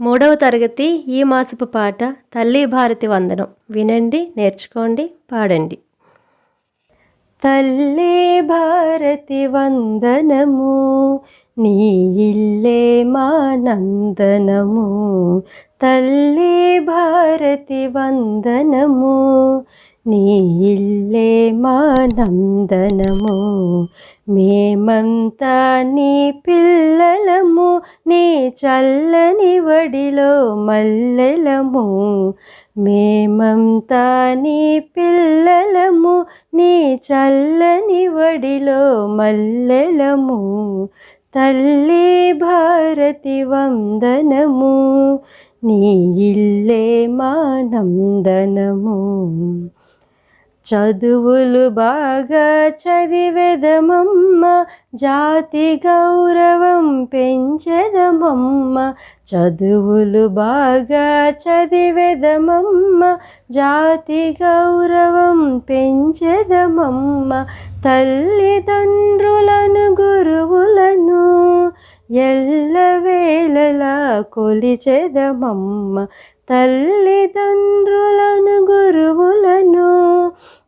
మూడవ తరగతి ఈ మాసపు పాట తల్లి భారతి వందనం. వినండి నేర్చుకోండి పాడండి. తల్లి భారతి వందనము నీ ఇల్లే మా నందనము. తల్లి భారతి వందనము నీ ఇల్లే మా నందనము. మేమంతా నీ పిల్లలము నీ చల్లని వడిలో మల్లెలము. మేమంతా నీ పిల్లలము నీ చల్లని వడిలో మల్లెలము. తల్లి భారతి వందనము నీ ఇల్లే మానందనము. చదువులు బాగా చదివెదమమ్మ జాతి గౌరవం పెంచెదమమ్మ. చదువులు బాగా చదివెదమమ్మ జాతి గౌరవం పెంచెదమమ్మ. తల్లిదండ్రులను గురువులను ఎల్ కొలిచెదమమ్మ తల్లిదండ్రులను గురువులను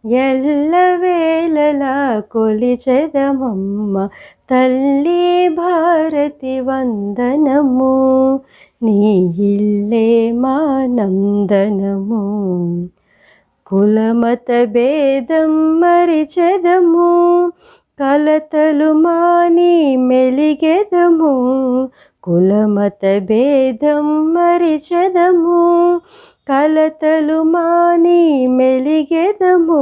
ఎల్లవేళలా కొలిచెదమమ్మ తల్లి భారతి వందనము నీ ఇల్లే మా నందనము. కులమత భేదం మరిచెదము కలతలు మాని మెలిగెదము. కులమత భేదం మరిచెదము కలతలు మాని మెలిగెదము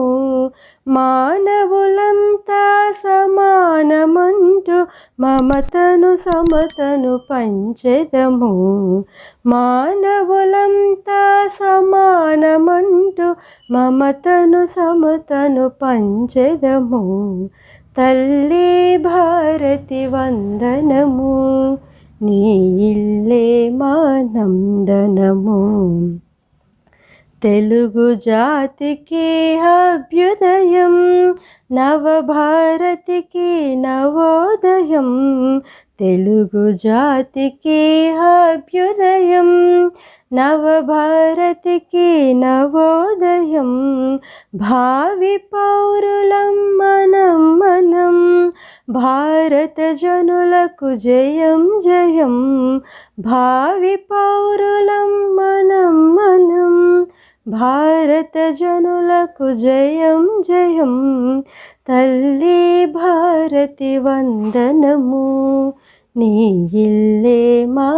మానవులంతా సమానమంటూ మమతను సమతను పంచెదము మానవులంతా సమానమంటూ మమతను సమతను పంచెదము తల్లి భారతి వందనము. నీ ఇల్లే మా నందనము. తెలుగు జాతికి అభ్యుదయం నవభారతికి నవోదయం. తెలుగు జాతికి అభ్యుదయం నవభారతికి నవోదయం. భావి పౌరులం మనం మనం. భారత జనులకు జయం జయం. భావి పౌరులం మనం మనం. భారత జనులకు జయం జయం. తల్లి భారతి వందనము. నీ ఇల్లే మా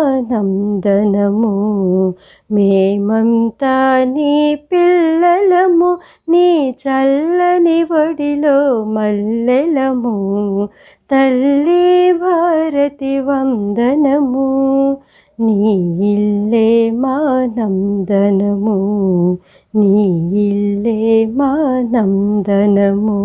మేమంతా నీ పిల్లలము నీ చల్లని వడిలో మల్లెలము. తల్లి భారతి వందనము నీ ఇల్లే మానందనము. నీ ఇల్లే మానందనము.